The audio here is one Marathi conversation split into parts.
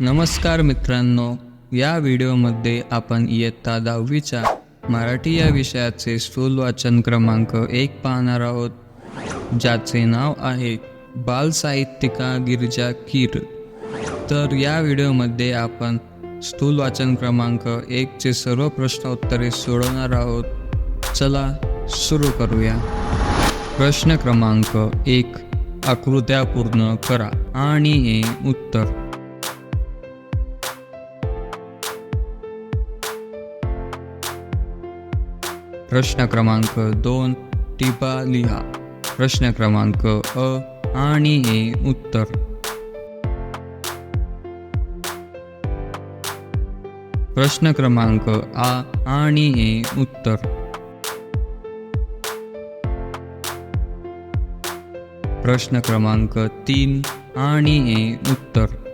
नमस्कार मित्रांनो या व्हिडिओमध्ये आपण इयत्ता दहावीच्या मराठी या विषयाचे स्थूल वाचन क्रमांक एक पाहणार आहोत. ज्याचे नाव आहे बाल साहित्यिका गिरजा कीर तर या व्हिडिओमध्ये आपण स्थूल वाचन क्रमांक एकचे सर्व प्रश्न उत्तरे सोडवणार आहोत. चला सुरू करूया. प्रश्न क्रमांक एक आकृत्या पूर्ण करा आणि हे उत्तर. प्रश्न क्रमांक दोन, टिपा लिहा. प्रश्न क्रमांक अ आणि हे उत्तर. प्रश्न क्रमांक आ आणि हे उत्तर. प्रश्न क्रमांक तीन आणि हे उत्तर.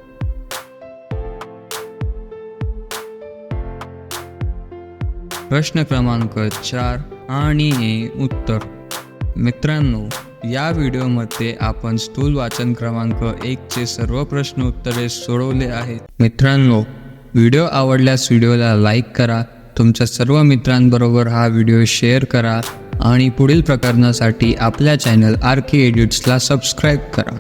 प्रश्न क्रमांक चार आणि हे उत्तर. मित्रांनो या व्हिडिओमध्ये आपण स्थूल वाचन क्रमांक एकचे सर्व प्रश्न उत्तरे सोडवले आहेत. मित्रांनो व्हिडिओ आवडल्यास व्हिडिओला लाईक करा तुमच्या सर्व मित्रांबरोबर हा व्हिडिओ शेअर करा आणि पुढील प्रकरणासाठी आपल्या चॅनल आर के एडिट्सला सबस्क्राईब करा.